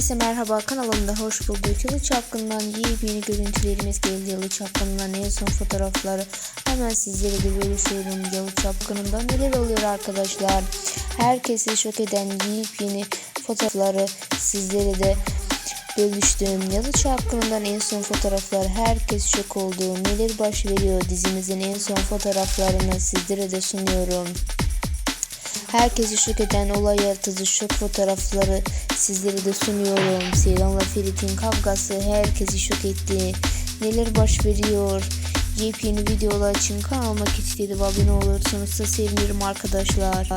Herkese merhaba kanalımda hoş bulduk. Yalı Çapkın'dan yeni görüntülerimiz geldi. Yalı Çapkın'dan en son fotoğrafları hemen sizlere de bölüşüyorum. Yalı Çapkın'dan neler oluyor arkadaşlar? Herkesi şok eden yeni fotoğrafları sizlere de bölüştüm. Yalı Çapkın'dan en son fotoğraflar herkes şok oldu. Neler baş veriyor dizimizin en son fotoğraflarını sizlere de sunuyorum. Herkesi şok eden olay yaratıcı şok fotoğrafları sizlere de sunuyorum. Seyran'la Ferit'in kavgası herkesi şok etti. Neler baş veriyor? Yepyeni videolar için kanalıma kilitli abone olursanız da sevinirim arkadaşlar.